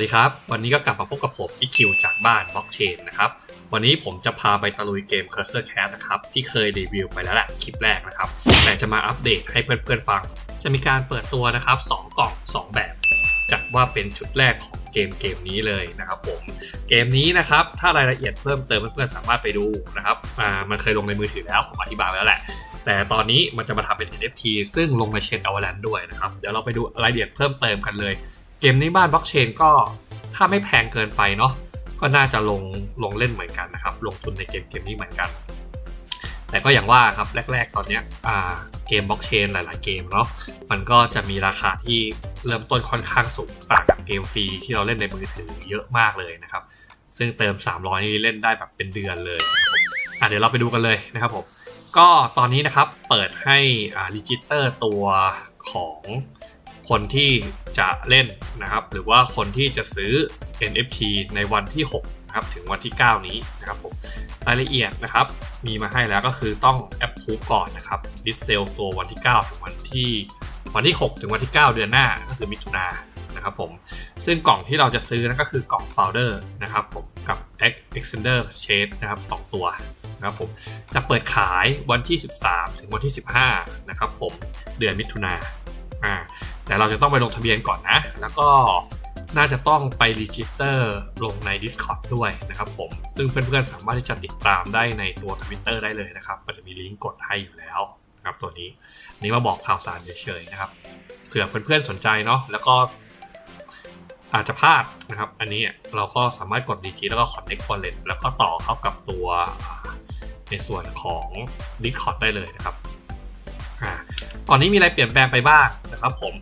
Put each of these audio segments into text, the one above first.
วัสดีครับ วันนี้ก็กลับมาพบกับผมอีคิวจากบ้านบล็อกเชนนะครับ วันนี้ผมจะพาไปตะลุยเกม Cursor Cat นะครับ ที่เคยรีวิวไปแล้วแหละคลิปแรกนะครับ แต่จะมาอัปเดตให้เพื่อนๆฟัง จะมีการเปิดตัวนะครับ 2 กล่อง 2 แบบ จัดว่าเป็นชุดแรกของเกมเกมนี้เลยนะครับผม เกมนี้นะครับ ถ้ารายละเอียดเพิ่มเติมเพื่อนๆสามารถไปดูนะครับอ่ามันเคยลงในมือถือแล้วผมอธิบายไปแล้วแหละแต่ตอนนี้มันจะมาทำเป็น NFT ซึ่งลงในเชนอว a ลนด้วยนะครับ เดี๋ยวเราไปดูรายละเอียดเพิ่มเติมกันเลย เกมนี้บ้านบล็อกเชนก็ถ้าไม่แพงเกินไปเนาะก็น่าจะลงลงเล่นเหมือนกันนะครับ ลงทุนในเกมเกมนี้เหมือนกัน แต่ก็อย่างว่าครับแรก ๆ ตอนเนี้ยเกมบล็อกเชนหลาย ๆ เกมเนาะมันก็จะมีราคาที่เริ่มต้นค่อนข้างสูงต่างกับเกมฟรีที่เราเล่นในมือถือเยอะมากเลยนะครับ ซึ่งเติม 300 นี่เล่นได้แบบเป็นเดือนเลยอะเดี๋ยวเราไปดูกันเลยนะครับผมก็ตอนนี้นะครับเปิดให้รีจิสเตอร์ตัวของ คนที่จะเล่นนะครับ หรือว่าคนที่จะซื้อ NFT ในวันที่ 6 นะครับ ถึงวันที่ 9 นี้นะครับผมรายละเอียดนะครับ มีมาให้แล้วก็คือต้องแอปพูก่อนนะครับดิสเซลตัววันที่ 9 ถึงวันที่ วันที่ 6 ถึงวันที่ 9 เดือนหน้าก็คือมิถุนายนนะครับผม ซึ่งกล่องที่เราจะซื้อนั่นก็คือกล่อง Founder นะครับผม กับ Extender Shade นะครับ 2 ตัวนะครับผม จะเปิดขายวันที่ 13 ถึงวันที่ 15 นะครับผม เดือนมิถุนา อ่าแต่เราจะต้องไปลงทะเบียนก่อนนะ แล้วก็น่าจะต้องไปรีจิสเตอร์ลงใน Discord ด้วยนะครับผม ซึ่งเพื่อนๆสามารถที่จะติดตามได้ในตัว Twitter ได้เลยนะครับ มันจะมีลิงก์กดให้อยู่แล้วนะครับตัวนี้อันนี้มาบอกข่าวสารเฉยๆนะครับเผื่อเพื่อนๆสนใจเนาะแล้วก็อาจจะพลาดนะครับ อันนี้เราก็สามารถกด DG แล้วก็ Connect Wallet แล้วก็ต่อเข้ากับตัวในส่วนของ Discord ได้เลยนะครับ ตอนนี้มีอะไรเปลี่ยนแปลงไปบ้างนะครับผม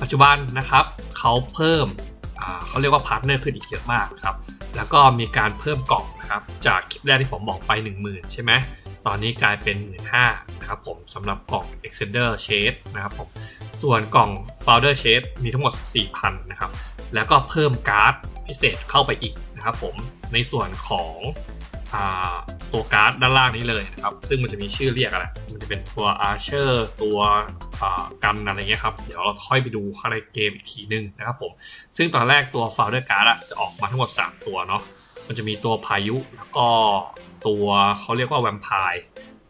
ปัจจุบันนะครับเขาเพิ่มเขาเรียกว่าพาร์ทเนอร์ขึ้นอีกเยอะมากครับแล้วก็มีการเพิ่มกล่องนะครับจากคลิปแรกที่ผมบอกไป 10,000 ใช่ไหมตอนนี้กลายเป็น 15,000นะครับผมสำหรับกล่อง Extender Shade นะครับผมส่วนกล่อง Founder Shade มีทั้งหมด 4,000 นะครับ แล้วก็เพิ่มการ์ดพิเศษเข้าไปอีกนะครับผมในส่วนของ ตัวการ์ดด้านล่างนี้เลยนะครับ ซึ่งมันจะมีชื่อเรียกอะไรมันจะเป็นตัวอาร์เชอร์ตัวกันอะไรเงี้ยครับ เดี๋ยวเราค่อยไปดูข้างในเกมอีกทีนึงนะครับผม ซึ่งตอนแรกตัว Founder Card อะจะออกมาทั้งหมด 3 ตัวเนาะ มันจะมีตัวพายุแล้วก็ตัวเขาเรียกว่าแวมไพร์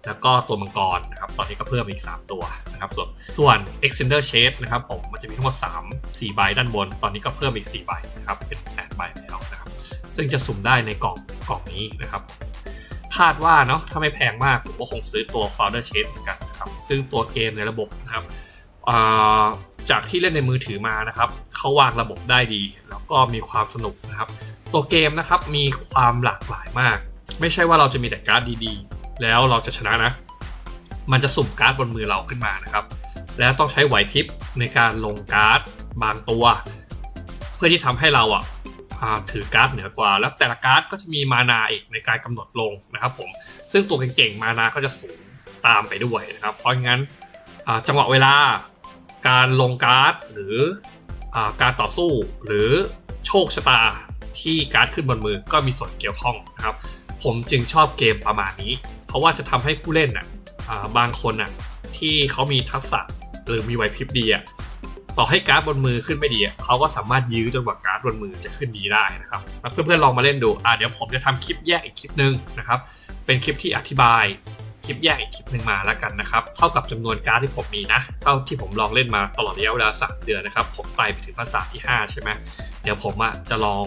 แล้วก็ตัวมังกรนะครับ ตอนนี้ก็เพิ่มอีก 3 ตัวนะครับ ส่วนส่วน Extender Shade นะครับผม มันจะมีทั้งหมด 3 4 ใบด้านบน ตอนนี้ก็เพิ่มอีก 4 ใบนะครับ เป็น8ใบแล้วนะครับ ซึ่งจะสุ่มได้ในกล่อง กล่องนี้นะครับคาดว่าเนาะถ้าไม่แพงมากผมก็คงซื้อตัว Founder Shade กันนะครับซึ่งตัวเกมในระบบนะครับจากที่เล่นในมือถือมานะครับเขาวางระบบได้ดี แล้วก็มีความสนุกนะครับ ตัวเกมนะครับมีความหลากหลายมาก ไม่ใช่ว่าเราจะมีแต่การ์ดดีๆ แล้วเราจะชนะนะ มันจะสุ่มการ์ดบนมือเราขึ้นมานะครับ แล้วต้องใช้ไหวพริบในการลงการ์ดบางตัว เพื่อที่ทำให้เราอะ ถือการ์ดเหนือกว่า แล้วแต่ละการ์ดก็จะมีมานาอีกในการกำหนดลงนะครับผมซึ่งตัวเก่งๆมานาก็จะสูงตามไปด้วยนะครับ เพราะงั้นจังหวะเวลาการลงการ์ดหรืออการต่อสู้หรือโชคชะตาที่การ์ดขึ้นบนมือก็มีส่วนเกี่ยวข้องนะครับ ผมจึงชอบเกมประมาณนี้ เพราะว่าจะทำให้ผู้เล่นอะบางคนอะที่เขามีทักษะหรือมีไหวพริบดีอะ ต่อให้การ์ดบนมือขึ้นไม่ดีเขาก็สามารถยื้อจนกว่าการ์ดบนมือจะขึ้นดีได้นะครับเพื่อนๆลองมาเล่นดูอ่าเดี๋ยวผมจะทำคลิปแยกอีกคลิปหนึ่งนะครับเป็นคลิปที่อธิบายคลิปแยกอีกคลิปหนึ่งมาแล้วกันนะครับเท่ากับจำนวนการ์ดที่ผมมีนะเท่าที่ผมลองเล่นมาตลอดระยะเวลา3เดือนนะครับผมไปไปถึงภาษาที่ 5 ใช่ไหมเดี๋ยวผมอะจะลอง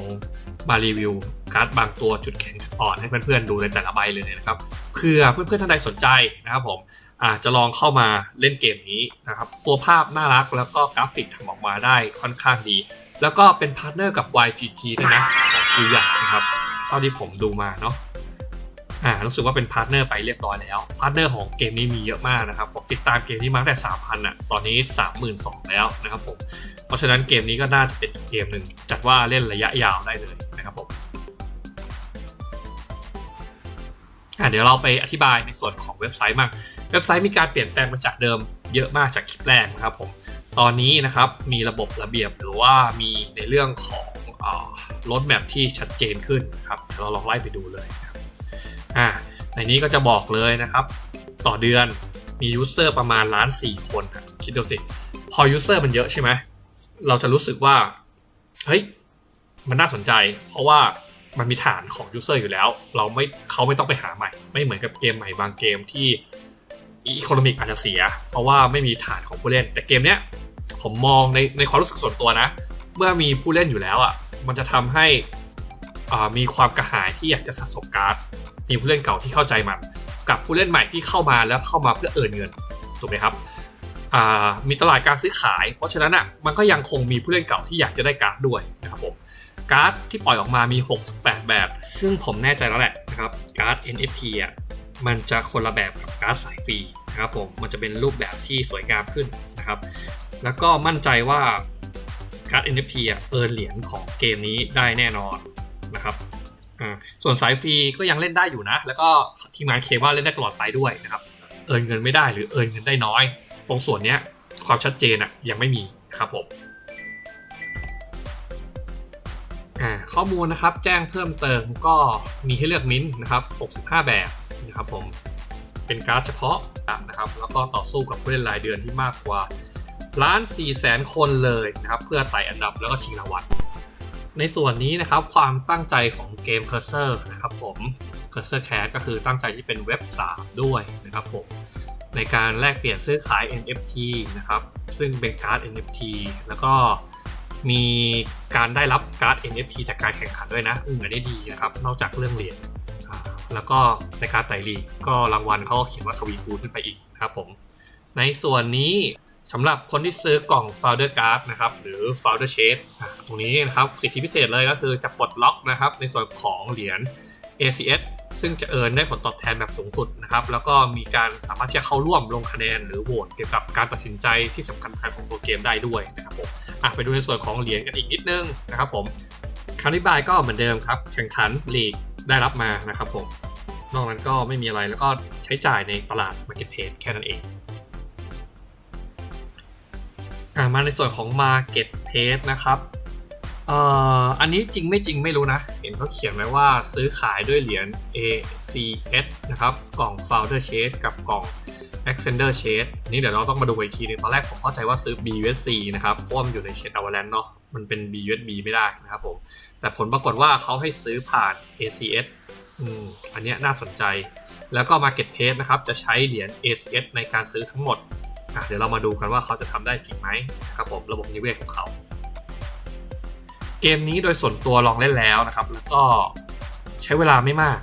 มารีวิวการ์ดบางตัวจุดแข็งจุดอ่อนให้เพื่อนๆดูในแต่ละใบเลยนะครับเพื่อเพื่อนๆท่านใดสนใจนะครับผมอาจจะลองเข้ามาเล่นเกมนี้นะครับ ตัวภาพน่ารักแล้วก็กราฟิกทำออกมาได้ค่อนข้างดี แล้วก็เป็นพาร์ทเนอร์กับ YGG ด้วยนะของคิวยักนะครับ เท่าที่ผมดูมาเนาะอ่ารู้สึกว่าเป็นพาร์ทเนอร์ไปเรียบร้อยแล้วพาร์ทเนอร์ของเกมนี้มีเยอะมากนะครับผมติดตามเกมนี้มาตั้งแต่3,000อะตอนนี้ 32,000 แล้วนะครับผมเพราะฉะนั้นเกมนี้ก็น่าจะเป็นเกมหนึ่งจัดว่าเล่นระยะยาวได้เลยะเดี๋ยวเราไปอธิบายในส่วนของเว็บไซต์มากเว็บไซต์มีการเปลี่ยนแปลงมาจากเดิมเยอะมากจากคลิปแรกนะครับผมตอนนี้นะครับมีระบบระเบียบหรือว่ามีในเรื่องของรถแมพที่ชัดเจนขึ้นครับเราลองไล่ไปดูเลยอ่าในนี้ก็จะบอกเลยนะครับ ต่อเดือนมียูเซอร์ประมาณล้านสี่คนคิดดูสิพอยูเซอร์มันเยอะใช่ไหมเราจะรู้สึกว่าเฮ้ยมันน่าสนใจ เพราะว่า มันมีฐานของยูเซอร์อยู่แล้ว เราไม่เขาไม่ต้องไปหาใหม่ ไม่เหมือนกับเกมใหม่บางเกมที่อีโคโนมิกอาจจะเสีย เพราะว่าไม่มีฐานของผู้เล่น แต่เกมเนี้ยผมมองในในความรู้สึกส่วนตัวนะ เมื่อมีผู้เล่นอยู่แล้วอะมันจะทำให้อ่ามีความกระหายที่อยากจะสะสมการ์ดมีผู้เล่นเก่าที่เข้าใจมันกับผู้เล่นใหม่ที่เข้ามาแล้วเข้ามาเพื่อเอินเงินถูกไหมครับอ่ามีตลาดการซื้อขาย เพราะฉะนั้นอะมันก็ยังคงมีผู้เล่นเก่าที่อยากจะได้การ์ดด้วยนะครับผม การ์ดที่ปล่อยออกมามี 68 แบบ ซึ่งผมแน่ใจแล้วแหละนะครับการ์ด NFT อะมันจะคนละแบบกับการ์ดสายฟรีนะครับผมมันจะเป็นรูปแบบที่สวยงามขึ้นนะครับ แล้วก็มั่นใจว่าการ์ด NFT อะเอินเหรียญของเกมนี้ได้แน่นอนนะครับส่วนสายฟรีก็ยังเล่นได้อยู่นะ แล้วก็ทีมงานเคว่าเล่นได้ตลอดไปด้วยนะครับ เอินเงินไม่ได้หรือเอินเงินได้น้อย ตรงส่วนเนี้ยความชัดเจนอะยังไม่มีครับผม อ่าข้อมูลนะครับแจ้งเพิ่มเติมก็มีให้เลือกมิ้นท์นะครับ 65 แบบนะครับผมเป็นการ์ดเฉพาะนะครับแล้วก็ต่อสู้กับผู้เล่นรายเดือนที่มากกว่าล้านสี่แสนคนเลยนะครับเพื่อไต่อันดับแล้วก็ชิงรางวัลในส่วนนี้นะครับความตั้งใจของเกม Cursor นะครับผม Cursor Cat ก็คือตั้งใจที่เป็นเว็บ 3 ด้วยนะครับผมในการแลกเปลี่ยนซื้อขาย NFT นะครับซึ่งเป็นการ์ด NFT แล้วก็ มีการได้รับการ์ด NFT จากการแข่งขันด้วยนะอืมอันนี้ดีนะครับ นอกจากเรื่องเหรียญแล้วก็ในการไต่ลีกก็รางวัลเขาก็เขียนว่าทวีคูณขึ้นไปอีกนะครับผม ในส่วนนี้สำหรับคนที่ซื้อกล่อง Founder Card นะครับหรือ Founder Shade ตรงนี้นะครับสิทธิพิเศษเลยก็คือจะปลดล็อกนะครับในส่วนของเหรียญ ACS ซึ่งจะเอิร์นได้ผลตอบแทนแบบสูงสุดนะครับ แล้วก็มีการสามารถที่จะเข้าร่วมลงคะแนนหรือโหวตเกี่ยวกับการตัดสินใจที่สำคัญของตัวเกมได้ด้วยนะครับผม อะไปดูในส่วนของเหรียญกันอีกนิดนึงนะครับผมคำอธิบายก็เหมือนเดิมครับ แข่งขันลีกได้รับมานะครับผม นอกนั้นก็ไม่มีอะไรแล้วก็ใช้จ่ายในตลาด Marketplace แค่นั้นเองอะมาในส่วนของ Marketplace นะครับเอ่ออันนี้จริงไม่จริงไม่รู้นะ เห็นเขาเขียนไว้ว่าซื้อขายด้วยเหรียญ ACS นะครับ กล่อง Founder Shade กับกล่อง Extender Shade นี่เดี๋ยวเราต้องมาดูอีกทีนึงตอนแรกผมเข้าใจว่าซื้อ BUSC นะครับเพราะมันอยู่ใน Shade Avalanche เนาะมันเป็น BUSB ไม่ได้นะครับผม แต่ผลปรากฏว่าเขาให้ซื้อผ่าน ACS อืมอันนี้น่าสนใจ แล้วก็ Marketplace นะครับ จะใช้เหรียญ ACS ในการซื้อทั้งหมดอะเดี๋ยวเรามาดูกันว่าเขาจะทำได้จริงไหมครับผมระบบนิเวศของเขา เกมนี้โดยส่วนตัวลองเล่นแล้วนะครับ แล้วก็ใช้เวลาไม่มาก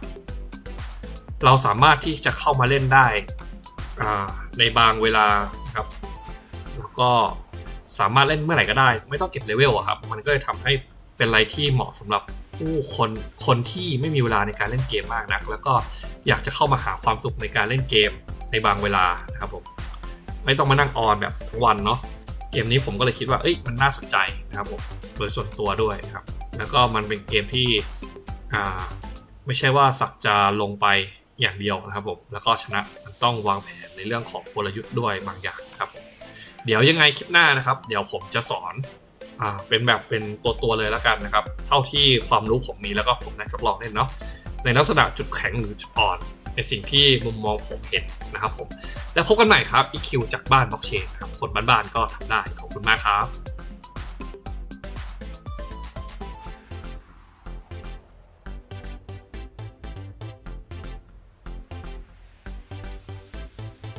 เราสามารถที่จะเข้ามาเล่นได้ ในบางเวลาครับแล้วก็สามารถเล่นเมื่อไหร่ก็ได้ ไม่ต้องเก็บเลเวลอะครับ มันก็เลยทำให้เป็นอะไรที่เหมาะสำหรับผู้คนคนที่ไม่มีเวลาในการเล่นเกมมากนัก แล้วก็อยากจะเข้ามาหาความสุขในการเล่นเกมในบางเวลานะครับผมไม่ต้องมานั่งออนแบบทั้งวันเนาะเกมนี้ผมก็เลยคิดว่าเอ้ยมันน่าสนใจนะครับผมโดยส่วนตัวด้วยครับ แล้วก็มันเป็นเกมที่อ่าไม่ใช่ว่าสักจะลงไป อย่างเดียวนะครับผมแล้วก็ชนะมันต้องวางแผนในเรื่องของกลยุทธ์ด้วยบางอย่างครับ เดี๋ยวยังไงคลิปหน้านะครับ เดี๋ยวผมจะสอนอ่าเป็นแบบเป็นตัวตัวเลยแล้วกันนะครับ เท่าที่ความรู้ผมมีแล้วก็ผมได้ทดลองเล่นเนาะในลักษณะจุดแข็งหรือจุดอ่อนในสิ่งที่มุมมองผมเห็นนะครับผม แล้วพบกันใหม่ครับ EQ จากบ้านบล็อกเชนครับคนบ้านๆก็ทำได้ขอบคุณมากครับ